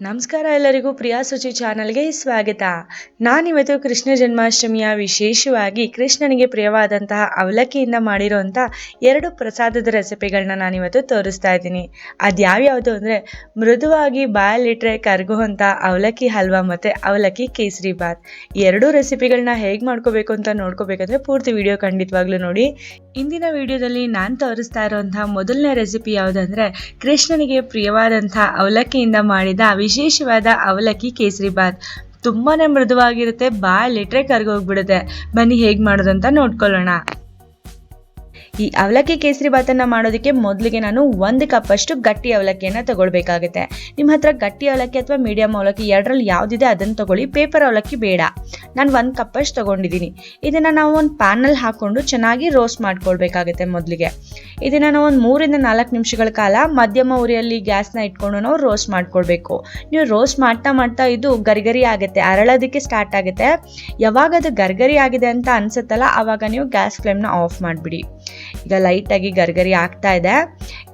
ನಮಸ್ಕಾರ ಎಲ್ಲರಿಗೂ ಪ್ರಿಯಾ ಸುಚಿ ಚಾನಲ್ಗೆ ಸ್ವಾಗತ. ನಾನಿವತ್ತು ಕೃಷ್ಣ ಜನ್ಮಾಷ್ಟಮಿಯ ವಿಶೇಷವಾಗಿ ಕೃಷ್ಣನಿಗೆ ಪ್ರಿಯವಾದಂತಹ ಅವಲಕ್ಕಿಯಿಂದ ಮಾಡಿರುವಂಥ ಎರಡು ಪ್ರಸಾದದ ರೆಸಿಪಿಗಳನ್ನ ನಾನಿವತ್ತು ತೋರಿಸ್ತಾ ಇದ್ದೀನಿ. ಅದು ಯಾವ್ಯಾವುದು ಅಂದರೆ ಮೃದುವಾಗಿ ಬಾಯಲ್ಲಿಟ್ರೆ ಕರಗುವಂಥ ಅವಲಕ್ಕಿ ಹಲ್ವಾ ಮತ್ತು ಅವಲಕ್ಕಿ ಕೇಸರಿ ಬಾತ್. ಎರಡೂ ರೆಸಿಪಿಗಳನ್ನ ಹೇಗೆ ಮಾಡ್ಕೋಬೇಕು ಅಂತ ನೋಡ್ಕೋಬೇಕಂದ್ರೆ ಪೂರ್ತಿ ವಿಡಿಯೋ ಖಂಡಿತವಾಗ್ಲೂ ನೋಡಿ. ಇಂದಿನ ವಿಡಿಯೋದಲ್ಲಿ ನಾನು ತೋರಿಸ್ತಾ ಇರೋಂಥ ಮೊದಲನೇ ರೆಸಿಪಿ ಯಾವುದಂದ್ರೆ ಕೃಷ್ಣನಿಗೆ ಪ್ರಿಯವಾದಂಥ ಅವಲಕ್ಕಿಯಿಂದ ಮಾಡಿದ ವಿಶೇಷವಾದ ಅವಲಕ್ಕಿ ಕೇಸರಿ ಬಾತ್. ತುಂಬಾನೇ ಮೃದುವಾಗಿರುತ್ತೆ. ಬಾಯಲ್ಲಿಟ್ರೆ ಕರ್ಗೋಗ್ಬಿಡುತ್ತೆ ಬನ್ನಿ ಹೇಗೆ ಮಾಡೋದು ಅಂತ ನೋಡ್ಕೊಳ್ಳೋಣ. ಈ ಅವಲಕ್ಕಿ ಕೇಸರಿ ಬಾತನ್ನ ಮಾಡೋದಕ್ಕೆ ಮೊದಲಿಗೆ ನಾನು ಒಂದು ಕಪ್ಪಷ್ಟು ಗಟ್ಟಿ ಅವಲಕ್ಕಿಯನ್ನು ತಗೊಳ್ಬೇಕಾಗುತ್ತೆ. ನಿಮ್ಮ ಹತ್ರ ಗಟ್ಟಿ ಅವಲಕ್ಕಿ ಅಥವಾ ಮೀಡಿಯಂ ಅವಲಕ್ಕಿ ಎರಡರಲ್ಲಿ ಯಾವುದಿದೆ ಅದನ್ನು ತಗೊಳ್ಳಿ ಪೇಪರ್ ಅವಲಕ್ಕಿ ಬೇಡ. ನಾನು ಒಂದು ಕಪ್ಪಷ್ಟು ತಗೊಂಡಿದ್ದೀನಿ ಇದನ್ನು ನಾವು ಒಂದು ಪ್ಯಾನಲ್ಲಿ ಹಾಕ್ಕೊಂಡು ಚೆನ್ನಾಗಿ ರೋಸ್ಟ್ ಮಾಡ್ಕೊಳ್ಬೇಕಾಗುತ್ತೆ ಮೊದಲಿಗೆ. ಇದನ್ನು ನಾವು ಒಂದು ಮೂರಿಂದ ನಾಲ್ಕು ನಿಮಿಷಗಳ ಕಾಲ ಮಧ್ಯಮ ಉರಿಯಲ್ಲಿ ಗ್ಯಾಸ್ನ ಇಟ್ಕೊಂಡು ನಾವು ರೋಸ್ಟ್ ಮಾಡ್ಕೊಳ್ಬೇಕು. ನೀವು ರೋಸ್ಟ್ ಮಾಡ್ತಾ ಮಾಡ್ತಾ ಇದು ಗರಿಗರಿ ಆಗುತ್ತೆ, ಅರಳೋದಕ್ಕೆ ಸ್ಟಾರ್ಟ್ ಆಗುತ್ತೆ. ಯಾವಾಗ ಅದು ಗರ್ಗರಿ ಆಗಿದೆ ಅಂತ ಅನ್ಸುತ್ತಲ್ಲ ಆವಾಗ ನೀವು ಗ್ಯಾಸ್ ಫ್ಲೇಮ್ನ ಆಫ್ ಮಾಡಿಬಿಡಿ. ಈಗ ಲೈಟಾಗಿ ಗರ್ಗರಿ ಆಗ್ತಾ ಇದೆ.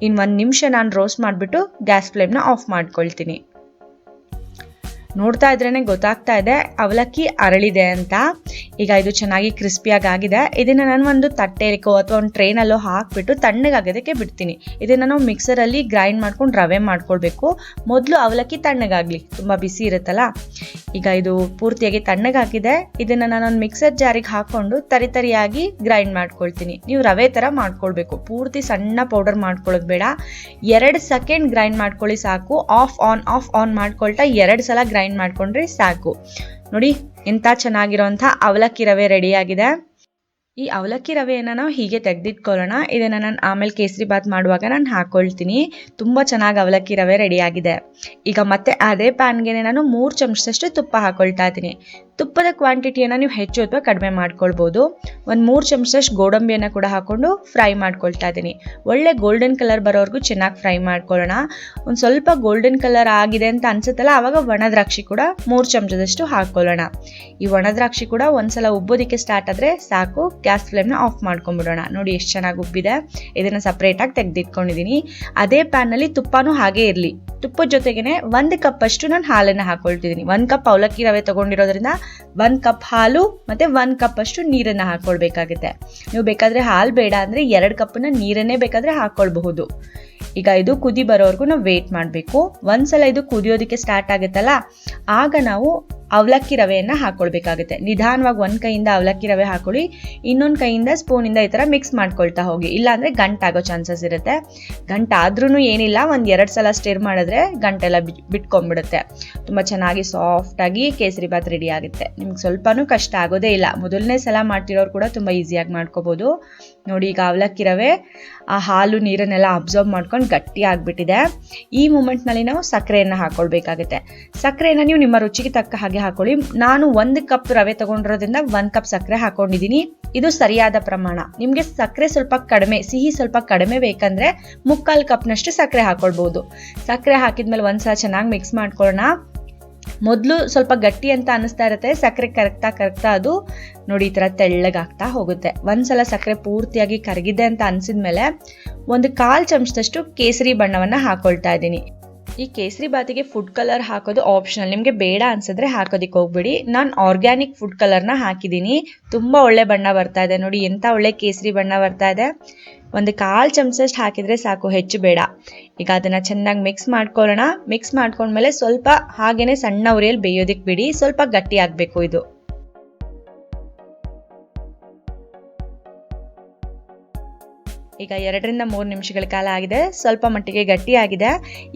ಇನ್ನು ಒಂದು ನಿಮಿಷ ನಾನು ರೋಸ್ಟ್ ಮಾಡಿಬಿಟ್ಟು ಗ್ಯಾಸ್ ಫ್ಲೇಮ್ನ ಆಫ್ ಮಾಡ್ಕೊಳ್ತೀನಿ. ನೋಡ್ತಾ ಇದ್ರೇ ಗೊತ್ತಾಗ್ತಾ ಇದೆ, ಅವಲಕ್ಕಿ ಅರಳಿದೆ ಅಂತ. ಈಗ ಇದು ಚೆನ್ನಾಗಿ ಕ್ರಿಸ್ಪಿಯಾಗಿ ಆಗಿದೆ. ಇದನ್ನು ನಾನು ಒಂದು ತಟ್ಟೆಲಿಕೋ ಅಥವಾ ಒಂದು ಟ್ರೈನಲ್ಲೋ ಹಾಕಿಬಿಟ್ಟು ತಣ್ಣಗಾಗೋದಕ್ಕೆ ಬಿಡ್ತೀನಿ. ಇದನ್ನು ನಾವು ಮಿಕ್ಸರಲ್ಲಿ ಗ್ರೈಂಡ್ ಮಾಡ್ಕೊಂಡು ರವೆ ಮಾಡ್ಕೊಳ್ಬೇಕು. ಮೊದಲು ಅವಲಕ್ಕಿ ತಣ್ಣಗಾಗಲಿ, ತುಂಬ ಬಿಸಿ ಇರುತ್ತಲ್ಲ. ಈಗ ಇದು ಪೂರ್ತಿಯಾಗಿ ತಣ್ಣಗಾಗಿದೆ ಇದನ್ನು ನಾನು ಒಂದು ಮಿಕ್ಸರ್ ಜಾರಿಗೆ ಹಾಕ್ಕೊಂಡು ತರಿ ತರಿಯಾಗಿ ಗ್ರೈಂಡ್ ಮಾಡ್ಕೊಳ್ತೀನಿ. ನೀವು ರವೆ ಥರ ಮಾಡ್ಕೊಳ್ಬೇಕು. ಪೂರ್ತಿ ಸಣ್ಣ ಪೌಡರ್ ಮಾಡ್ಕೊಳ್ಳೋದು ಬೇಡ. ಎರಡು ಸೆಕೆಂಡ್ ಗ್ರೈಂಡ್ ಮಾಡ್ಕೊಳ್ಳಿ ಸಾಕು. ಆಫ್ ಆನ್ ಆಫ್ ಆನ್ ಮಾಡ್ಕೊಳ್ತಾ ಎರಡು ಸಲ ಗ್ರೈಂಡ್ ಮಾಡ್ಕೊಂಡ್ರೆ ಸಾಕು. ನೋಡಿ ಎಂಥ ಚೆನ್ನಾಗಿರೋಂಥ ಅವಲಕ್ಕಿ ರವೆ ರೆಡಿಯಾಗಿದೆ. ಈ ಅವಲಕ್ಕಿ ರವೆಯನ್ನು ನಾವು ಹೀಗೆ ತೆಗೆದಿಟ್ಕೊಳ್ಳೋಣ. ಇದನ್ನು ನಾನು ಆಮೇಲೆ ಕೇಸರಿ ಬಾತ್ ಮಾಡುವಾಗ ನಾನು ಹಾಕ್ಕೊಳ್ತೀನಿ ತುಂಬ ಚೆನ್ನಾಗಿ ಅವಲಕ್ಕಿ ರವೆ ರೆಡಿಯಾಗಿದೆ. ಈಗ ಮತ್ತೆ ಅದೇ ಪ್ಯಾನ್ಗೆ ನಾನು ಮೂರು ಚಮಚದಷ್ಟು ತುಪ್ಪ ಹಾಕ್ಕೊಳ್ತಾ ಇದ್ದೀನಿ. ತುಪ್ಪದ ಕ್ವಾಂಟಿಟಿಯನ್ನು ನೀವು ಹೆಚ್ಚು ಅಥವಾ ಕಡಿಮೆ ಮಾಡ್ಕೊಳ್ಬೋದು. ಒಂದು ಮೂರು ಚಮಚದಷ್ಟು ಗೋಡಂಬಿಯನ್ನು ಕೂಡ ಹಾಕ್ಕೊಂಡು ಫ್ರೈ ಮಾಡ್ಕೊಳ್ತಾ ಇದ್ದೀನಿ. ಒಳ್ಳೆ ಗೋಲ್ಡನ್ ಕಲರ್ ಬರೋವರೆಗೂ ಚೆನ್ನಾಗಿ ಫ್ರೈ ಮಾಡ್ಕೊಳ್ಳೋಣ. ಒಂದು ಸ್ವಲ್ಪ ಗೋಲ್ಡನ್ ಕಲರ್ ಆಗಿದೆ ಅಂತ ಅನ್ಸುತ್ತಲ್ಲ, ಆವಾಗ ಒಣ ದ್ರಾಕ್ಷಿ ಕೂಡ ಮೂರು ಚಮಚದಷ್ಟು ಹಾಕ್ಕೊಳ್ಳೋಣ ಈ ಒಣ ದ್ರಾಕ್ಷಿ ಕೂಡ ಒಂದ್ಸಲ ಉಬ್ಬೋದಕ್ಕೆ ಸ್ಟಾರ್ಟ್ ಆದರೆ ಸಾಕು. ಗ್ಯಾಸ್ ಫ್ಲೇಮ್ನ ಆಫ್ ಮಾಡ್ಕೊಂಡ್ಬಿಡೋಣ. ನೋಡಿ ಎಷ್ಟು ಚೆನ್ನಾಗಿ ಉಬ್ಬಿದೆ. ಇದನ್ನು ಸಪ್ರೇಟಾಗಿ ತೆಗೆದಿಟ್ಕೊಂಡಿದ್ದೀನಿ. ಅದೇ ಪ್ಯಾನಲ್ಲಿ ತುಪ್ಪನೂ ಹಾಗೇ ಇರಲಿ. ತುಪ್ಪದ ಜೊತೆಗೇನೆ ಒಂದು ಕಪ್ ಅಷ್ಟು ನಾನು ಹಾಲನ್ನು ಹಾಕೊಳ್ತಿದ್ದೀನಿ. ಒಂದು ಕಪ್ ಅವಲಕ್ಕಿ ರವೆ ತಗೊಂಡಿರೋದ್ರಿಂದ ಒಂದು ಕಪ್ ಹಾಲು ಮತ್ತು ಒಂದು ಕಪ್ ಅಷ್ಟು ನೀರನ್ನು ಹಾಕೊಳ್ಬೇಕಾಗುತ್ತೆ. ನೀವು ಬೇಕಾದರೆ ಹಾಲು ಬೇಡ ಅಂದರೆ ಎರಡು ಕಪ್ಪನ್ನು ನೀರನ್ನೇ ಬೇಕಾದರೆ ಹಾಕ್ಕೊಳ್ಬಹುದು ಈಗ ಇದು ಕುದಿ ಬರೋವರೆಗೂ ನಾವು ವೇಟ್ ಮಾಡಬೇಕು. ಒಂದ್ಸಲ ಇದು ಕುದಿಯೋದಕ್ಕೆ ಸ್ಟಾರ್ಟ್ ಆಗುತ್ತಲ್ಲ, ಆಗ ನಾವು ಅವಲಕ್ಕಿ ರವೆಯನ್ನು ಹಾಕ್ಕೊಳ್ಬೇಕಾಗುತ್ತೆ ನಿಧಾನವಾಗಿ ಒಂದು ಕೈಯಿಂದ ಅವಲಕ್ಕಿ ರವೆ ಹಾಕೊಳ್ಳಿ, ಇನ್ನೊಂದು ಕೈಯಿಂದ ಸ್ಪೂನಿಂದ ಈ ಥರ ಮಿಕ್ಸ್ ಮಾಡ್ಕೊಳ್ತಾ ಹೋಗಿ. ಇಲ್ಲಾಂದರೆ ಗಂಟಾಗೋ ಚಾನ್ಸಸ್ ಇರುತ್ತೆ. ಗಂಟಾದ್ರೂ ಏನಿಲ್ಲ, ಒಂದು ಎರಡು ಸಲ ಸ್ಟಿರ್ ಮಾಡಿದ್ರೆ ಗಂಟೆಲ್ಲ ಬಿಟ್ಕೊಂಡ್ಬಿಡುತ್ತೆ. ತುಂಬ ಚೆನ್ನಾಗಿ ಸಾಫ್ಟಾಗಿ ಕೇಸರಿ ಬಾತ್ ರೆಡಿ ಆಗುತ್ತೆ. ನಿಮ್ಗೆ ಸ್ವಲ್ಪನೂ ಕಷ್ಟ ಆಗೋದೇ ಇಲ್ಲ. ಮೊದಲನೇ ಸಲ ಮಾಡ್ತಿರೋರು ಕೂಡ ತುಂಬ ಈಸಿಯಾಗಿ ಮಾಡ್ಕೋಬೋದು. ನೋಡಿ, ಈಗ ಅವಲಕ್ಕಿ ರವೆ, ಆ ಹಾಲು, ನೀರನ್ನೆಲ್ಲ ಅಬ್ಸರ್ವ್ ಮಾಡ್ಕೊಂಡು ಗಟ್ಟಿ ಆಗಿಬಿಟ್ಟಿದೆ. ಈ ಮೂಮೆಂಟ್ನಲ್ಲಿ ನಾವು ಸಕ್ಕರೆಯನ್ನು ಹಾಕ್ಕೊಳ್ಬೇಕಾಗುತ್ತೆ ಸಕ್ಕರೆಯನ್ನು ನೀವು ನಿಮ್ಮ ರುಚಿಗೆ ತಕ್ಕ ಹಾಗೆ ಹಾಕೊಳ್ಳಿ. ನಾನು ಒಂದು ಕಪ್ ರವೆ ತೊಗೊಂಡಿರೋದ್ರಿಂದ ಒಂದು ಕಪ್ ಸಕ್ಕರೆ ಹಾಕೊಂಡಿದ್ದೀನಿ. ಇದು ಸರಿಯಾದ ಪ್ರಮಾಣ. ನಿಮಗೆ ಸಕ್ಕರೆ ಸ್ವಲ್ಪ ಕಡಿಮೆ, ಸಿಹಿ ಸ್ವಲ್ಪ ಕಡಿಮೆ ಬೇಕಂದರೆ ಮುಕ್ಕಾಲು ಕಪ್ನಷ್ಟು ಸಕ್ಕರೆ ಹಾಕ್ಕೊಳ್ಬೋದು ಸಕ್ಕರೆ ಹಾಕಿದ್ಮೇಲೆ ಒಂದ್ಸಲ ಚೆನ್ನಾಗಿ ಮಿಕ್ಸ್ ಮಾಡ್ಕೊಳ್ಳೋಣ. ಮೊದಲು ಸ್ವಲ್ಪ ಗಟ್ಟಿ ಅಂತ ಅನಿಸ್ತಾ ಇರುತ್ತೆ, ಸಕ್ಕರೆ ಕರಗ್ತಾ ಕರಗ್ತಾ ಅದು ನೋಡಿ ಈ ಥರ ತೆಳ್ಳಗಾಗ್ತಾ ಹೋಗುತ್ತೆ. ಒಂದ್ಸಲ ಸಕ್ಕರೆ ಪೂರ್ತಿಯಾಗಿ ಕರಗಿದೆ ಅಂತ ಅನಿಸಿದ್ಮೇಲೆ ಒಂದು ಕಾಲು ಚಮಚದಷ್ಟು ಕೇಸರಿ ಬಣ್ಣವನ್ನು ಹಾಕ್ಕೊಳ್ತಾ ಇದ್ದೀನಿ. ಈ ಕೇಸರಿ ಬಾತಿಗೆ ಫುಡ್ ಕಲರ್ ಹಾಕೋದು ಆಪ್ಷನಲ್ ನಿಮಗೆ ಬೇಡ ಅನ್ಸಿದ್ರೆ ಹಾಕೋದಿಕ್ಕೆ ಹೋಗ್ಬಿಡಿ. ನಾನು ಆರ್ಗ್ಯಾನಿಕ್ ಫುಡ್ ಕಲರ್ನ ಹಾಕಿದ್ದೀನಿ ತುಂಬ ಒಳ್ಳೆ ಬಣ್ಣ ಬರ್ತಾ ಇದೆ. ನೋಡಿ ಎಂಥ ಒಳ್ಳೆ ಕೇಸರಿ ಬಣ್ಣ ಬರ್ತಾ ಇದೆ. ಒಂದು ಕಾಲು ಚಮಚಷ್ಟು ಹಾಕಿದರೆ ಸಾಕು. ಹೆಚ್ಚು ಬೇಡ. ಈಗ ಅದನ್ನು ಚೆನ್ನಾಗಿ ಮಿಕ್ಸ್ ಮಾಡ್ಕೊಳ್ಳೋಣ. ಮಿಕ್ಸ್ ಮಾಡ್ಕೊಂಡ್ಮೇಲೆ ಸ್ವಲ್ಪ ಹಾಗೇನೆ ಸಣ್ಣ ಉರಿಯಲ್ಲಿ ಬೇಯೋದಕ್ಕೆ ಬಿಡಿ. ಸ್ವಲ್ಪ ಗಟ್ಟಿ ಆಗಬೇಕು ಇದು. ಈಗ ಎರಡರಿಂದ ಮೂರು ನಿಮಿಷಗಳ ಕಾಲ ಆಗಿದೆ. ಸ್ವಲ್ಪ ಮಟ್ಟಿಗೆ ಗಟ್ಟಿಯಾಗಿದೆ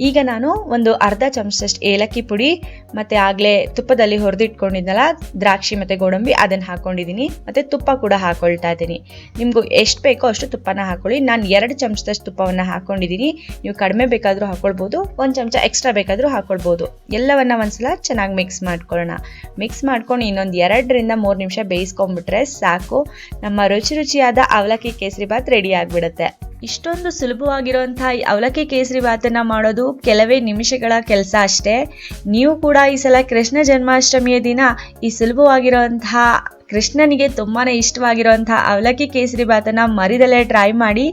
ಈಗ ನಾನು ಒಂದು ಅರ್ಧ ಚಮಚದಷ್ಟು ಏಲಕ್ಕಿ ಪುಡಿ ಮತ್ತು ಆಗಲೇ ತುಪ್ಪದಲ್ಲಿ ಹುರಿದಿಟ್ಕೊಂಡಿದ್ದಲ್ಲ ದ್ರಾಕ್ಷಿ ಮತ್ತು ಗೋಡಂಬಿ ಅದನ್ನು ಹಾಕ್ಕೊಂಡಿದ್ದೀನಿ ಮತ್ತು ತುಪ್ಪ ಕೂಡ ಹಾಕ್ಕೊಳ್ತಾ ಇದ್ದೀನಿ. ನಿಮಗೂ ಎಷ್ಟು ಬೇಕೋ ಅಷ್ಟು ತುಪ್ಪನ ಹಾಕ್ಕೊಳ್ಳಿ ನಾನು ಎರಡು ಚಮಚದಷ್ಟು ತುಪ್ಪವನ್ನು ಹಾಕ್ಕೊಂಡಿದ್ದೀನಿ ನೀವು ಕಡಿಮೆ ಬೇಕಾದರೂ ಹಾಕ್ಕೊಳ್ಬೋದು ಒಂದು ಚಮಚ ಎಕ್ಸ್ಟ್ರಾ ಬೇಕಾದರೂ ಹಾಕ್ಕೊಳ್ಬೋದು ಎಲ್ಲವನ್ನು ಒಂದ್ಸಲ ಚೆನ್ನಾಗಿ ಮಿಕ್ಸ್ ಮಾಡ್ಕೊಳ್ಳೋಣ. ಮಿಕ್ಸ್ ಮಾಡ್ಕೊಂಡು ಇನ್ನೊಂದು ಎರಡರಿಂದ ಮೂರು ನಿಮಿಷ ಬೇಯಿಸ್ಕೊಂಡ್ಬಿಟ್ರೆ ಸಾಕು. ನಮ್ಮ ರುಚಿ ರುಚಿಯಾದ ಅವಲಕ್ಕಿ ಕೇಸರಿ ಬಾತ್ ರೆಡಿ ಆಗಿಬಿಡುತ್ತೆ. ಇಷ್ಟೊಂದು ಸುಲಭವಾಗಿರುವಂತಹ ಈ ಅವಲಕ್ಕಿ ಕೇಸರಿ ಬಾತನ್ನ ಮಾಡೋದು ಕೆಲವೇ ನಿಮಿಷಗಳ ಕೆಲಸ ಅಷ್ಟೇ. ನೀವು ಕೂಡ ಈ ಸಲ ಕೃಷ್ಣ ಜನ್ಮಾಷ್ಟಮಿಯ ದಿನ ಈ ಸುಲಭವಾಗಿರುವಂತಹ ಕೃಷ್ಣನಿಗೆ ತುಂಬಾ ಇಷ್ಟವಾಗಿರುವಂಥ ಅವಲಕ್ಕಿ ಕೇಸರಿ ಭಾತನ್ನು ಮರಿದಲ್ಲೇ ಟ್ರೈ ಮಾಡಿ.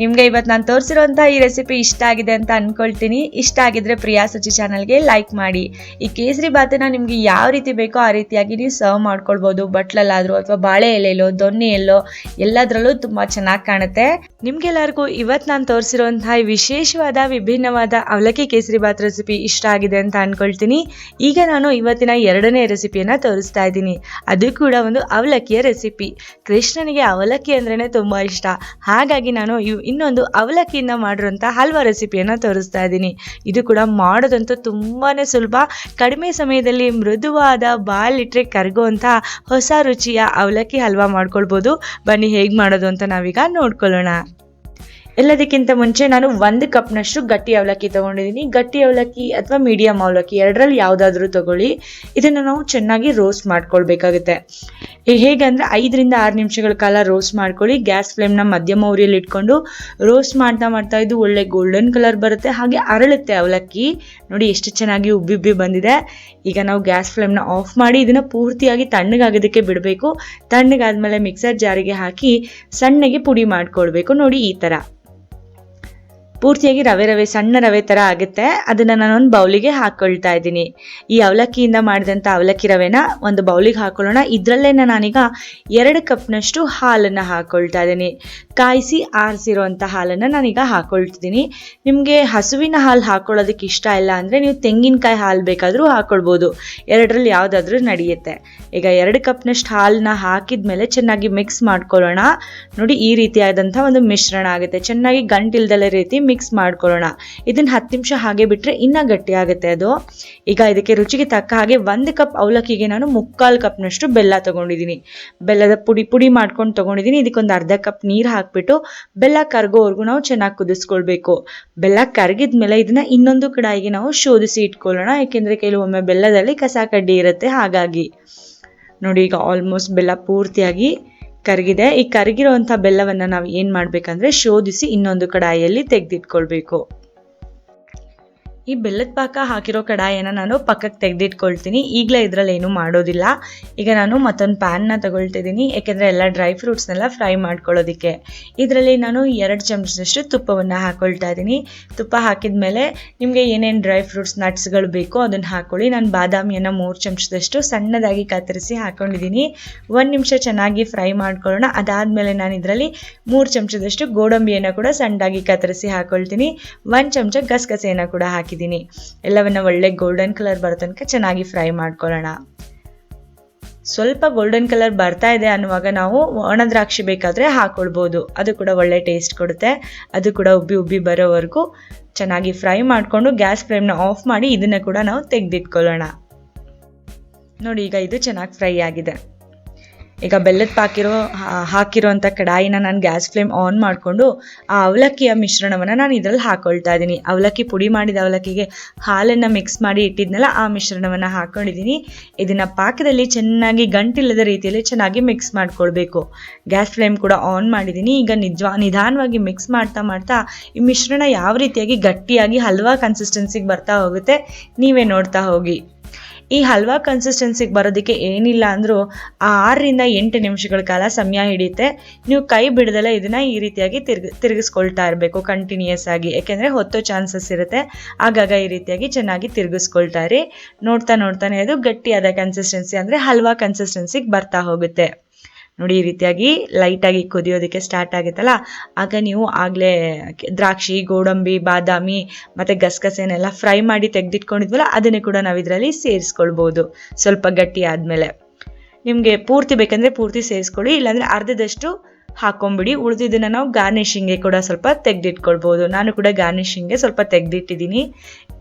ನಿಮಗೆ ಇವತ್ತು ನಾನು ತೋರಿಸಿರುವಂಥ ಈ ರೆಸಿಪಿ ಇಷ್ಟ ಆಗಿದೆ ಅಂತ ಅಂದ್ಕೊಳ್ತೀನಿ ಇಷ್ಟ ಆಗಿದ್ರೆ ಪ್ರಿಯಾ ಸುಚಿ ಚಾನಲ್ಗೆ ಲೈಕ್ ಮಾಡಿ. ಈ ಕೇಸರಿ ಬಾತನ್ನು ನಿಮಗೆ ಯಾವ ರೀತಿ ಬೇಕೋ ಆ ರೀತಿಯಾಗಿ ನೀವು ಸರ್ವ್ ಮಾಡ್ಕೊಳ್ಬೋದು. ಬಟ್ಲಲ್ಲಾದರೂ ಅಥವಾ ಬಾಳೆ ಎಲೆಯಲ್ಲೋ, ದೊನ್ನೆ ಎಲ್ಲೋ ಎಲ್ಲದರಲ್ಲೂ ತುಂಬ ಚೆನ್ನಾಗಿ ಕಾಣುತ್ತೆ. ನಿಮ್ಗೆಲ್ಲರಿಗೂ ಇವತ್ತು ನಾನು ತೋರಿಸಿರುವಂತಹ ವಿಶೇಷವಾದ, ವಿಭಿನ್ನವಾದ ಅವಲಕ್ಕಿ ಕೇಸರಿ ಬಾತ್ ರೆಸಿಪಿ ಇಷ್ಟ ಆಗಿದೆ ಅಂತ ಅಂದ್ಕೊಳ್ತೀನಿ ಈಗ ನಾನು ಇವತ್ತಿನ ಎರಡನೇ ರೆಸಿಪಿಯನ್ನು ತೋರಿಸ್ತಾ ಇದ್ದೀನಿ. ಅದು ಕೂಡ ಒಂದು ಅವಲಕ್ಕಿಯ ರೆಸಿಪಿ. ಕೃಷ್ಣನಿಗೆ ಅವಲಕ್ಕಿ ಅಂದ್ರೇ ತುಂಬ ಇಷ್ಟ. ಹಾಗಾಗಿ ನಾನು ಇವ್, ಇನ್ನೊಂದು ಅವಲಕ್ಕಿಯಿಂದ ಮಾಡಿರುವಂಥ ಹಲ್ವಾ ರೆಸಿಪಿಯನ್ನು ತೋರಿಸ್ತಾ ಇದ್ದೀನಿ. ಇದು ಕೂಡ ಮಾಡೋದಂತೂ ತುಂಬಾ ಸುಲಭ. ಕಡಿಮೆ ಸಮಯದಲ್ಲಿ ಮೃದುವಾದ ಬಾಲಿಟ್ರೆ ಕರಗುವಂಥ ಹೊಸ ರುಚಿಯ ಅವಲಕ್ಕಿ ಹಲ್ವಾ ಮಾಡ್ಕೊಳ್ಬೋದು. ಬನ್ನಿ ಹೇಗೆ ಮಾಡೋದು ಅಂತ ನಾವೀಗ ನೋಡ್ಕೊಳ್ಳೋಣ. ಎಲ್ಲದಕ್ಕಿಂತ ಮುಂಚೆ ನಾನು ಒಂದು ಕಪ್ನಷ್ಟು ಗಟ್ಟಿ ಅವಲಕ್ಕಿ ತೊಗೊಂಡಿದ್ದೀನಿ. ಗಟ್ಟಿ ಅವಲಕ್ಕಿ ಅಥವಾ ಮೀಡಿಯಮ್ ಅವಲಕ್ಕಿ ಎರಡರಲ್ಲಿ ಯಾವುದಾದ್ರೂ ತಗೊಳ್ಳಿ. ಇದನ್ನು ನಾವು ಚೆನ್ನಾಗಿ ರೋಸ್ಟ್ ಮಾಡ್ಕೊಳ್ಬೇಕಾಗುತ್ತೆ. ಹೇಗಂದ್ರೆ ಐದರಿಂದ ಆರು ನಿಮಿಷಗಳ ಕಾಲ ರೋಸ್ಟ್ ಮಾಡ್ಕೊಳ್ಳಿ. ಗ್ಯಾಸ್ ಫ್ಲೇಮ್ನ ಮಧ್ಯಮ ಉರಿಯಲ್ಲಿ ಇಟ್ಕೊಂಡು ರೋಸ್ಟ್ ಮಾಡ್ತಾ ಮಾಡ್ತಾ ಇದು ಒಳ್ಳೆ ಗೋಲ್ಡನ್ ಕಲರ್ ಬರುತ್ತೆ. ಹಾಗೆ ಅರಳುತ್ತೆ ಅವಲಕ್ಕಿ. ನೋಡಿ ಎಷ್ಟು ಚೆನ್ನಾಗಿ ಉಬ್ಬಿ ಉಬ್ಬಿ ಬಂದಿದೆ. ಈಗ ನಾವು ಗ್ಯಾಸ್ ಫ್ಲೇಮ್ನ ಆಫ್ ಮಾಡಿ ಇದನ್ನು ಪೂರ್ತಿಯಾಗಿ ತಣ್ಣಗಾಗೋದಕ್ಕೆ ಬಿಡಬೇಕು. ತಣ್ಣಗಾದ್ಮೇಲೆ ಮಿಕ್ಸರ್ ಜಾರಿಗೆ ಹಾಕಿ ಸಣ್ಣಗೆ ಪುಡಿ ಮಾಡ್ಕೊಳ್ಬೇಕು. ನೋಡಿ ಈ ಥರ ಪೂರ್ತಿಯಾಗಿ ರವೆ ರವೆ, ಸಣ್ಣ ರವೆ ಥರ ಆಗುತ್ತೆ. ಅದನ್ನು ಒಂದು ಬೌಲಿಗೆ ಹಾಕ್ಕೊಳ್ತಾ ಇದ್ದೀನಿ. ಈ ಅವಲಕ್ಕಿಯಿಂದ ಮಾಡಿದಂಥ ಅವಲಕ್ಕಿ ರವೆನ ಒಂದು ಬೌಲಿಗೆ ಹಾಕೊಳ್ಳೋಣ. ಇದರಲ್ಲೇ ನಾನೀಗ ಎರಡು ಕಪ್ನಷ್ಟು ಹಾಲನ್ನು ಹಾಕ್ಕೊಳ್ತಾ ಇದ್ದೀನಿ. ಕಾಯಿಸಿ ಆರಿಸಿರುವಂಥ ಹಾಲನ್ನು ನಾನೀಗ ಹಾಕ್ಕೊಳ್ತಿದ್ದೀನಿ ನಿಮಗೆ ಹಸುವಿನ ಹಾಲು ಹಾಕ್ಕೊಳ್ಳೋದಕ್ಕೆ ಇಷ್ಟ ಇಲ್ಲ ಅಂದರೆ ನೀವು ತೆಂಗಿನಕಾಯಿ ಹಾಲು ಬೇಕಾದರೂ ಹಾಕ್ಕೊಳ್ಬೋದು ಎರಡರಲ್ಲಿ ಯಾವುದಾದ್ರೂ ನಡೆಯುತ್ತೆ. ಈಗ ಎರಡು ಕಪ್ನಷ್ಟು ಹಾಲನ್ನ ಹಾಕಿದ ಮೇಲೆ ಚೆನ್ನಾಗಿ ಮಿಕ್ಸ್ ಮಾಡ್ಕೊಳ್ಳೋಣ. ನೋಡಿ ಈ ರೀತಿಯಾದಂಥ ಒಂದು ಮಿಶ್ರಣ ಆಗುತ್ತೆ. ಚೆನ್ನಾಗಿ ಗಂಟಿಲ್ದಲೆ ರೀತಿ ಮಿಕ್ಸ್ ಮಾಡ್ಕೊಳ್ಳೋಣ. ಇದನ್ನ ಹತ್ತು ನಿಮಿಷ ಹಾಗೆ ಬಿಟ್ಟರೆ ಇನ್ನೂ ಗಟ್ಟಿಯಾಗುತ್ತೆ ಅದು. ಈಗ ಇದಕ್ಕೆ ರುಚಿಗೆ ತಕ್ಕ ಹಾಗೆ ಒಂದು ಕಪ್ ಅವಲಕ್ಕಿಗೆ ನಾನು ಮುಕ್ಕಾಲು ಕಪ್ನಷ್ಟು ಬೆಲ್ಲ ತೊಗೊಂಡಿದ್ದೀನಿ. ಬೆಲ್ಲದ ಪುಡಿ ಪುಡಿ ಮಾಡ್ಕೊಂಡು ತೊಗೊಂಡಿದ್ದೀನಿ. ಇದಕ್ಕೊಂದು ಅರ್ಧ ಕಪ್ ನೀರು ಹಾಕ್ಬಿಟ್ಟು ಬೆಲ್ಲ ಕರಗೋವರೆಗೂ ನಾವು ಚೆನ್ನಾಗಿ ಕುದಿಸ್ಕೊಳ್ಬೇಕು. ಬೆಲ್ಲ ಕರಗಿದ ಮೇಲೆ ಇದನ್ನ ಇನ್ನೊಂದು ಕಡಾಯಿಗೆ ನಾವು ಶೋಧಿಸಿ ಇಟ್ಕೊಳ್ಳೋಣ. ಏಕೆಂದರೆ ಕೆಲವೊಮ್ಮೆ ಬೆಲ್ಲದಲ್ಲಿ ಕಸ ಕಡ್ಡಿ ಇರುತ್ತೆ ಹಾಗಾಗಿ. ನೋಡಿ ಈಗ ಆಲ್ಮೋಸ್ಟ್ ಬೆಲ್ಲ ಪೂರ್ತಿಯಾಗಿ ಕರಗಿದೆ. ಈ ಕರಗಿರುವಂಥ ಬೆಲ್ಲವನ್ನ ನಾವು ಏನು ಮಾಡಬೇಕಂದ್ರೆ ಶೋಧಿಸಿ ಇನ್ನೊಂದು ಕಡಾಯಿಯಲ್ಲಿ ತೆಗೆದಿಟ್ಕೊಳ್ಬೇಕು. ಈ ಬೆಲ್ಲದ ಪಾಕ ಹಾಕಿರೋ ಕಡಾಯನ್ನು ನಾನು ಪಕ್ಕಕ್ಕೆ ತೆಗೆದಿಟ್ಕೊಳ್ತೀನಿ. ಈಗಲೇ ಇದರಲ್ಲಿ ಏನೂ ಮಾಡೋದಿಲ್ಲ. ಈಗ ನಾನು ಮತ್ತೊಂದು ಪ್ಯಾನ್ನ ತಗೊಳ್ತಿದ್ದೀನಿ. ಏಕೆಂದರೆ ಎಲ್ಲ ಡ್ರೈ ಫ್ರೂಟ್ಸ್ನೆಲ್ಲ ಫ್ರೈ ಮಾಡ್ಕೊಳ್ಳೋದಕ್ಕೆ. ಇದರಲ್ಲಿ ನಾನು ಎರಡು ಚಮಚದಷ್ಟು ತುಪ್ಪವನ್ನು ಹಾಕ್ಕೊಳ್ತಾ ಇದ್ದೀನಿ. ತುಪ್ಪ ಹಾಕಿದ ಮೇಲೆ ನಿಮಗೆ ಏನೇನು ಡ್ರೈ ಫ್ರೂಟ್ಸ್ ನಟ್ಸ್ಗಳು ಬೇಕೋ ಅದನ್ನು ಹಾಕ್ಕೊಳ್ಳಿ ನಾನು ಬಾದಾಮಿಯನ್ನು ಮೂರು ಚಮಚದಷ್ಟು ಸಣ್ಣದಾಗಿ ಕತ್ತರಿಸಿ ಹಾಕ್ಕೊಂಡಿದ್ದೀನಿ ಒಂದು ನಿಮಿಷ ಚೆನ್ನಾಗಿ ಫ್ರೈ ಮಾಡ್ಕೊಳ್ಳೋಣ. ಅದಾದಮೇಲೆ ನಾನು ಇದರಲ್ಲಿ ಮೂರು ಚಮಚದಷ್ಟು ಗೋಡಂಬಿಯನ್ನು ಕೂಡ ಸಣ್ಣದಾಗಿ ಕತ್ತರಿಸಿ ಹಾಕ್ಕೊಳ್ತೀನಿ ಒಂದು ಚಮಚ ಗಸಗಸೆಯನ್ನು ಕೂಡ ಹಾಕಿದ್ದೀನಿ. ಎಲ್ಲವನ್ನ ಒಳ್ಳೆ ಗೋಲ್ಡನ್ ಕಲರ್ ಬರೋ ತನಕ ಚೆನ್ನಾಗಿ ಫ್ರೈ ಮಾಡ್ಕೊಳ್ಳೋಣ. ಸ್ವಲ್ಪ ಗೋಲ್ಡನ್ ಕಲರ್ ಬರ್ತಾ ಇದೆ ಅನ್ನುವಾಗ ನಾವು ಒಣ ದ್ರಾಕ್ಷಿ ಬೇಕಾದರೆ ಹಾಕೊಳ್ಬೋದು. ಅದು ಕೂಡ ಒಳ್ಳೆ ಟೇಸ್ಟ್ ಕೊಡುತ್ತೆ. ಅದು ಕೂಡ ಉಬ್ಬಿ ಉಬ್ಬಿ ಬರೋವರೆಗೂ ಚೆನ್ನಾಗಿ ಫ್ರೈ ಮಾಡಿಕೊಂಡು ಗ್ಯಾಸ್ ಫ್ಲೇಮ್ನ ಆಫ್ ಮಾಡಿ ಇದನ್ನು ಕೂಡ ನಾವು ತೆಗೆದಿಟ್ಕೊಳ್ಳೋಣ. ನೋಡಿ ಈಗ ಇದು ಚೆನ್ನಾಗಿ ಫ್ರೈ ಆಗಿದೆ. ಈಗ ಬೆಲ್ಲದ ಪಾಕಿರೋ ಹಾಕಿರೋಂಥ ಕಡಾಯಿನ ನಾನು ಗ್ಯಾಸ್ ಫ್ಲೇಮ್ ಆನ್ ಮಾಡಿಕೊಂಡು ಆ ಅವಲಕ್ಕಿಯ ಮಿಶ್ರಣವನ್ನು ನಾನು ಇದರಲ್ಲಿ ಹಾಕ್ಕೊಳ್ತಾ ಇದ್ದೀನಿ ಅವಲಕ್ಕಿ ಪುಡಿ ಮಾಡಿದ ಅವಲಕ್ಕಿಗೆ ಹಾಲನ್ನು ಮಿಕ್ಸ್ ಮಾಡಿ ಇಟ್ಟಿದ್ನಲ್ಲ, ಆ ಮಿಶ್ರಣವನ್ನು ಹಾಕ್ಕೊಂಡಿದ್ದೀನಿ ಇದನ್ನು ಪಾಕದಲ್ಲಿ ಚೆನ್ನಾಗಿ ಗಂಟಿಲ್ಲದ ರೀತಿಯಲ್ಲಿ ಚೆನ್ನಾಗಿ ಮಿಕ್ಸ್ ಮಾಡ್ಕೊಳ್ಬೇಕು. ಗ್ಯಾಸ್ ಫ್ಲೇಮ್ ಕೂಡ ಆನ್ ಮಾಡಿದ್ದೀನಿ ಈಗ ನಿಜ ನಿಧಾನವಾಗಿ ಮಿಕ್ಸ್ ಮಾಡ್ತಾ ಮಾಡ್ತಾ ಈ ಮಿಶ್ರಣ ಯಾವ ರೀತಿಯಾಗಿ ಗಟ್ಟಿಯಾಗಿ, ಹಲ್ವಾ ಕನ್ಸಿಸ್ಟೆನ್ಸಿಗೆ ಬರ್ತಾ ಹೋಗುತ್ತೆ, ನೀವೇ ನೋಡ್ತಾ ಹೋಗಿ. ಈ ಹಲ್ವಾ ಕನ್ಸಿಸ್ಟೆನ್ಸಿಗೆ ಬರೋದಕ್ಕೆ ಏನಿಲ್ಲ ಅಂದರೂ ಆರರಿಂದ ಎಂಟು ನಿಮಿಷಗಳ ಕಾಲ ಸಮಯ ಹಿಡಿಯುತ್ತೆ. ನೀವು ಕೈ ಬಿಡದಲ್ಲೇ ಇದನ್ನು ಈ ರೀತಿಯಾಗಿ ತಿರ್ಗ, ತಿರುಗಿಸ್ಕೊಳ್ತಾ ಇರಬೇಕು ಕಂಟಿನ್ಯೂಯಸ್ ಆಗಿ. ಯಾಕೆಂದರೆ ಹೊತ್ತೋ ಚಾನ್ಸಸ್ ಇರುತ್ತೆ. ಆಗಾಗ ಈ ರೀತಿಯಾಗಿ ಚೆನ್ನಾಗಿ ತಿರುಗಿಸ್ಕೊಳ್ತಾ ಇರಿ. ನೋಡ್ತಾ ನೋಡ್ತಾನೆ ಅದು ಗಟ್ಟಿಯಾದ ಕನ್ಸಿಸ್ಟೆನ್ಸಿ ಅಂದರೆ ಹಲ್ವಾ ಕನ್ಸಿಸ್ಟೆನ್ಸಿಗೆ ಬರ್ತಾ ಹೋಗುತ್ತೆ. ನೋಡಿ, ಈ ರೀತಿಯಾಗಿ ಲೈಟಾಗಿ ಕುದಿಯೋದಕ್ಕೆ ಸ್ಟಾರ್ಟ್ ಆಗುತ್ತಲ್ಲ ಆಗ ನೀವು ಆಗಲೇ ದ್ರಾಕ್ಷಿ, ಗೋಡಂಬಿ, ಬಾದಾಮಿ ಮತ್ತು ಗಸಗಸೆನೆಲ್ಲ ಫ್ರೈ ಮಾಡಿ ತೆಗೆದಿಟ್ಕೊಂಡಿದ್ವಲ್ಲ, ಅದನ್ನೇ ಕೂಡ ನಾವು ಇದರಲ್ಲಿ ಸೇರಿಸ್ಕೊಳ್ಬೋದು. ಸ್ವಲ್ಪ ಗಟ್ಟಿ ಆದಮೇಲೆ. ನಿಮಗೆ ಪೂರ್ತಿ ಬೇಕಂದರೆ ಪೂರ್ತಿ ಸೇರಿಸ್ಕೊಳ್ಳಿ, ಇಲ್ಲಾಂದರೆ ಅರ್ಧದಷ್ಟು ಹಾಕೊಂಬಿಡಿ. ಉಳಿದಿದ್ದನ್ನು ನಾವು ಗಾರ್ನಿಷಿಂಗ್ಗೆ ಕೂಡ ಸ್ವಲ್ಪ ತೆಗೆದಿಟ್ಕೊಳ್ಬೋದು. ನಾನು ಕೂಡ ಗಾರ್ನಿಷಿಂಗ್ಗೆ ಸ್ವಲ್ಪ ತೆಗೆದಿಟ್ಟಿದ್ದೀನಿ.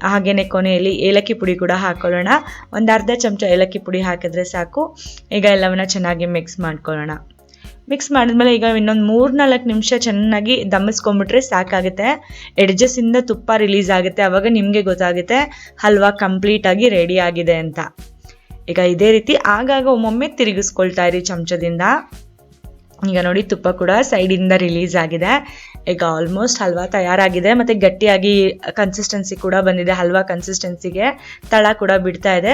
ಹಾಗೆಯೇ ಕೊನೆಯಲ್ಲಿ ಏಲಕ್ಕಿ ಪುಡಿ ಕೂಡ ಹಾಕ್ಕೊಳ್ಳೋಣ ಒಂದು ಅರ್ಧ ಚಮಚ ಏಲಕ್ಕಿ ಪುಡಿ ಹಾಕಿದ್ರೆ ಸಾಕು. ಈಗ ಎಲ್ಲವನ್ನ ಚೆನ್ನಾಗಿ ಮಿಕ್ಸ್ ಮಾಡ್ಕೊಳ್ಳೋಣ. ಮಿಕ್ಸ್ ಮಾಡಿದ್ಮೇಲೆ ಈಗ ಇನ್ನೊಂದು ಮೂರು ನಾಲ್ಕು ನಿಮಿಷ ಚೆನ್ನಾಗಿ ದಮ್ಮಿಸ್ಕೊಂಬಿಟ್ರೆ ಸಾಕಾಗುತ್ತೆ. ಎಡ್ಜಸ್ಸಿಂದ ತುಪ್ಪ ರಿಲೀಸ್ ಆಗುತ್ತೆ. ಆವಾಗ ನಿಮಗೆ ಗೊತ್ತಾಗುತ್ತೆ ಹಲ್ವಾ ಕಂಪ್ಲೀಟಾಗಿ ರೆಡಿ ಆಗಿದೆ ಅಂತ. ಈಗ ಇದೇ ರೀತಿ ಆಗಾಗ ಒಮ್ಮೊಮ್ಮೆ ತಿರುಗಿಸ್ಕೊಳ್ತಾ ಇರಿ ಚಮಚದಿಂದ. ಈಗ ನೋಡಿ ತುಪ್ಪ ಕೂಡ ಸೈಡಿಂದ ರಿಲೀಸ್ ಆಗಿದೆ. ಈಗ ಆಲ್ಮೋಸ್ಟ್ ಹಲ್ವಾ ತಯಾರಾಗಿದೆ, ಮತ್ತು ಗಟ್ಟಿಯಾಗಿ ಕನ್ಸಿಸ್ಟೆನ್ಸಿ ಕೂಡ ಬಂದಿದೆ, ಹಲ್ವಾ ಕನ್ಸಿಸ್ಟೆನ್ಸಿಗೆ ತಳ ಕೂಡ ಬಿಡ್ತಾ ಇದೆ.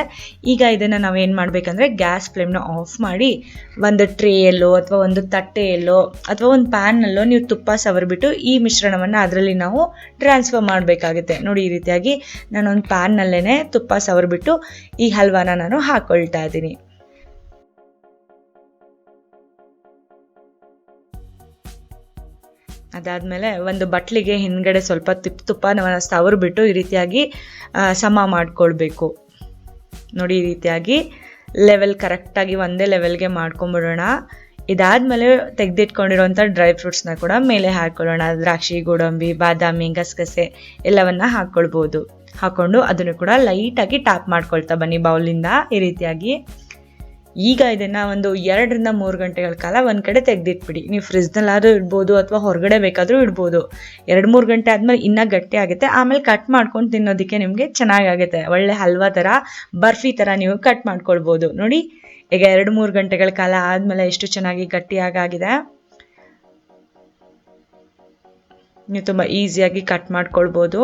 ಈಗ ಇದನ್ನು ನಾವು ಏನು ಮಾಡಬೇಕಂದ್ರೆ ಗ್ಯಾಸ್ ಫ್ಲೇಮ್ನ ಆಫ್ ಮಾಡಿ, ಒಂದು ಟ್ರೇಯಲ್ಲೋ ಅಥವಾ ಒಂದು ತಟ್ಟೆಯಲ್ಲೋ ಅಥವಾ ಒಂದು ಪ್ಯಾನ್ನಲ್ಲೋ ನೀವು ತುಪ್ಪ ಸವರ್ಬಿಟ್ಟು ಈ ಮಿಶ್ರಣವನ್ನು ಅದರಲ್ಲಿ ನಾವು ಟ್ರಾನ್ಸ್ಫರ್ ಮಾಡಬೇಕಾಗುತ್ತೆ. ನೋಡಿ ಈ ರೀತಿಯಾಗಿ ನಾನೊಂದು ಪ್ಯಾನ್ನಲ್ಲೇ ತುಪ್ಪ ಸವರ್ಬಿಟ್ಟು ಈ ಹಲ್ವಾನ ನಾನು ಹಾಕ್ಕೊಳ್ತಾ ಇದ್ದೀನಿ. ಅದಾದಮೇಲೆ ಒಂದು ಬಟ್ಲಿಗೆ ಹಿಂದ್ಗಡೆ ಸ್ವಲ್ಪ ತುಪ್ಪ ತುಪ್ಪನ ಸವರ್ಬಿಟ್ಟು ಈ ರೀತಿಯಾಗಿ ಸಮ ಮಾಡ್ಕೊಳ್ಬೇಕು. ನೋಡಿ ಈ ರೀತಿಯಾಗಿ ಲೆವೆಲ್ ಕರೆಕ್ಟಾಗಿ ಒಂದೇ ಲೆವೆಲ್ಗೆ ಮಾಡ್ಕೊಂಬಿಡೋಣ ಇದಾದಮೇಲೆ ತೆಗೆದಿಟ್ಕೊಂಡಿರೋಂಥ ಡ್ರೈ ಫ್ರೂಟ್ಸ್ನ ಕೂಡ ಮೇಲೆ ಹಾಕ್ಕೊಳ್ಳೋಣ ದ್ರಾಕ್ಷಿ, ಗೋಡಂಬಿ, ಬಾದಾಮಿ, ಗಸಗಸೆ ಎಲ್ಲವನ್ನ ಹಾಕ್ಕೊಳ್ಬೋದು ಹಾಕ್ಕೊಂಡು ಅದನ್ನು ಕೂಡ ಲೈಟಾಗಿ ಟ್ಯಾಪ್ ಮಾಡ್ಕೊಳ್ತಾ ಬನ್ನಿ ಬೌಲಿಂದ ಈ ರೀತಿಯಾಗಿ. ಈಗ ಇದನ್ನು ಒಂದು ಎರಡರಿಂದ ಮೂರು ಗಂಟೆಗಳ ಕಾಲ ಒಂದು ಕಡೆ ತೆಗೆದಿಟ್ಬಿಡಿ. ನೀವು ಫ್ರಿಜ್ನಲ್ಲಾದರೂ ಇಡ್ಬೋದು ಅಥವಾ ಹೊರಗಡೆ ಬೇಕಾದರೂ ಇಡ್ಬೋದು. ಎರಡು ಮೂರು ಗಂಟೆ ಆದಮೇಲೆ ಇನ್ನೂ ಗಟ್ಟಿ ಆಗುತ್ತೆ. ಆಮೇಲೆ ಕಟ್ ಮಾಡ್ಕೊಂಡು ತಿನ್ನೋದಕ್ಕೆ ನಿಮಗೆ ಚೆನ್ನಾಗಾಗುತ್ತೆ ಒಳ್ಳೆ ಹಲ್ವಾ ಥರ ಬರ್ಫಿ ಥರ ನೀವು ಕಟ್ ಮಾಡ್ಕೊಳ್ಬೋದು. ನೋಡಿ, ಈಗ ಎರಡು ಮೂರು ಗಂಟೆಗಳ ಕಾಲ ಆದಮೇಲೆ ಎಷ್ಟು ಚೆನ್ನಾಗಿ ಗಟ್ಟಿಯಾಗಾಗಿದೆ ನೀವು ತುಂಬ ಈಸಿಯಾಗಿ ಕಟ್ ಮಾಡ್ಕೊಳ್ಬೋದು.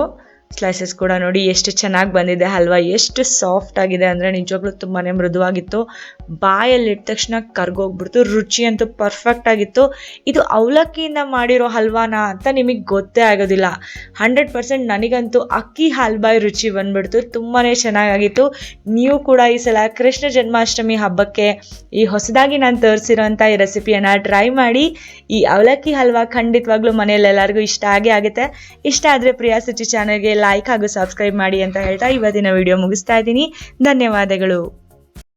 ಸ್ಲೈಸಸ್ ಕೂಡ ನೋಡಿ ಎಷ್ಟು ಚೆನ್ನಾಗಿ ಬಂದಿದೆ ಹಲ್ವಾ, ಎಷ್ಟು ಸಾಫ್ಟ್ ಆಗಿದೆ ಅಂದರೆ ನಿಜವಾಗ್ಲೂ ತುಂಬಾ ಮೃದುವಾಗಿತ್ತು. ಬಾಯಲ್ಲಿ ಇಟ್ಟ ತಕ್ಷಣ ಕರ್ಗೋಗ್ಬಿಡ್ತು, ರುಚಿ ಅಂತೂ ಪರ್ಫೆಕ್ಟ್ ಆಗಿತ್ತು. ಇದು ಅವಲಕ್ಕಿಯಿಂದ ಮಾಡಿರೋ ಹಲ್ವಾನ ಅಂತ ನಿಮಗೆ ಗೊತ್ತೇ ಆಗೋದಿಲ್ಲ. ಹಂಡ್ರೆಡ್ ಪರ್ಸೆಂಟ್ ನನಗಂತೂ ಅಕ್ಕಿ ಹಲ್ವಾಯ್ ರುಚಿ ಬಂದ್ಬಿಡ್ತು ತುಂಬಾ ಚೆನ್ನಾಗಾಗಿತ್ತು. ನೀವು ಕೂಡ ಈ ಸಲ ಕೃಷ್ಣ ಜನ್ಮಾಷ್ಟಮಿ ಹಬ್ಬಕ್ಕೆ ಈ ಹೊಸದಾಗಿ ನಾನು ತೋರಿಸಿರೋಂಥ ಈ ರೆಸಿಪಿಯನ್ನು ಟ್ರೈ ಮಾಡಿ. ಈ ಅವಲಕ್ಕಿ ಹಲ್ವಾ ಖಂಡಿತವಾಗ್ಲೂ ಮನೆಯಲ್ಲಿ ಎಲ್ಲರಿಗೂ ಇಷ್ಟ ಆಗೇ ಆಗುತ್ತೆ. ಇಷ್ಟ ಆದರೆ ಪ್ರಿಯಾ ಸುಚಿ ಚಾನಲ್ಗೆ ಲೈಕ್ ಹಾಗೂ ಸಬ್ಸ್ಕ್ರೈಬ್ ಮಾಡಿ ಅಂತ ಹೇಳ್ತಾ ಇವತ್ತಿನ ವಿಡಿಯೋ ಮುಗಿಸ್ತಾ ಇದ್ದೀನಿ. ಧನ್ಯವಾದಗಳು.